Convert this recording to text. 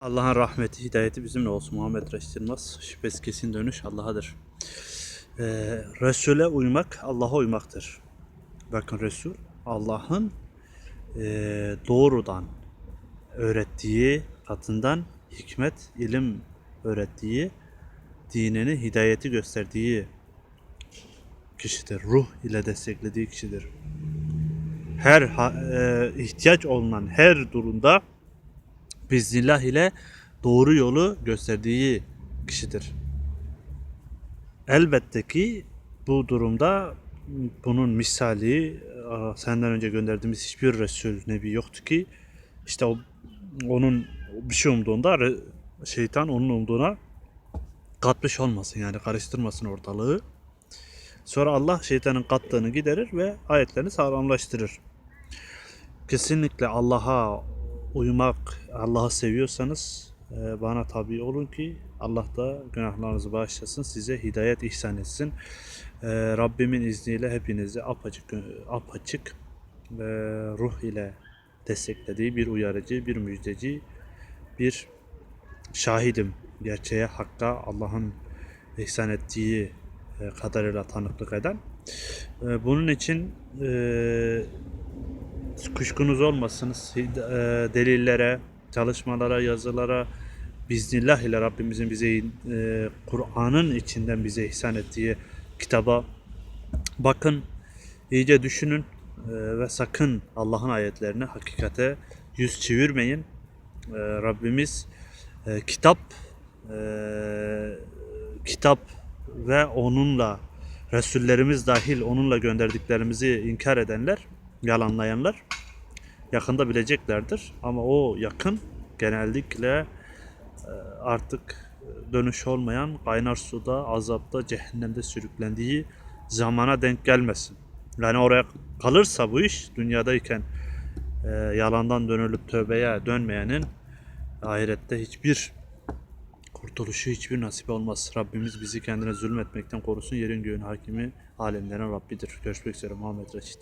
Allah'ın rahmeti, hidayeti bizimle olsun. Muhammed Reşit Yılmaz. Şüphesiz kesin dönüş Allah'adır. Ee, Resul'e uymak Allah'a uymaktır. Bakın Resul Allah'ın ee, doğrudan öğrettiği katından hikmet, ilim öğrettiği, dinini, hidayeti gösterdiği kişidir. Ruh ile desteklediği kişidir. Her ee, ihtiyaç olunan her durumda biiznillah ile doğru yolu gösterdiği kişidir. Elbette ki bu durumda bunun misali senden önce gönderdiğimiz hiçbir Resul Nebi yoktu ki işte o, onun bir şey umduğunda şeytan onun umduğuna katmış olmasın yani karıştırmasın ortalığı. Sonra Allah şeytanın kattığını giderir ve ayetlerini sağlamlaştırır. Kesinlikle Allah'a uymak, Allah'ı seviyorsanız e, bana tabi olun ki Allah da günahlarınızı bağışlasın, size hidayet ihsan etsin. E, Rabbimin izniyle hepinizi apaçık, apaçık e, ruh ile desteklediği bir uyarıcı, bir müjdeci, bir şahidim. Gerçeğe, hakka, Allah'ın ihsan ettiği kadarıyla tanıklık eden. Bunun için kuşkunuz olmasın. Hid- e, delillere, çalışmalara, yazılara biiznillah ile Rabbimizin bize e, Kur'an'ın içinden bize ihsan ettiği kitaba bakın, iyice düşünün e, ve sakın Allah'ın ayetlerine, hakikate yüz çevirmeyin. Rabbimiz kitap kitap ve onunla Resullerimiz dahil onunla gönderdiklerimizi inkar edenler, yalanlayanlar yakında bileceklerdir. Ama o yakın genellikle e, artık dönüş olmayan kaynar suda, azapta, cehennemde sürüklendiği zamana denk gelmesin. Yani oraya kalırsa bu iş dünyadayken e, yalandan dönülüp tövbeye dönmeyenin ahirette hiçbir kurtuluşu hiçbir nasip olmaz. Rabbimiz bizi kendine zulmetmekten korusun. Yerin göğün hakimi, alemlerin Rabbidir. Görüşmek üzere Muhammed Reşit.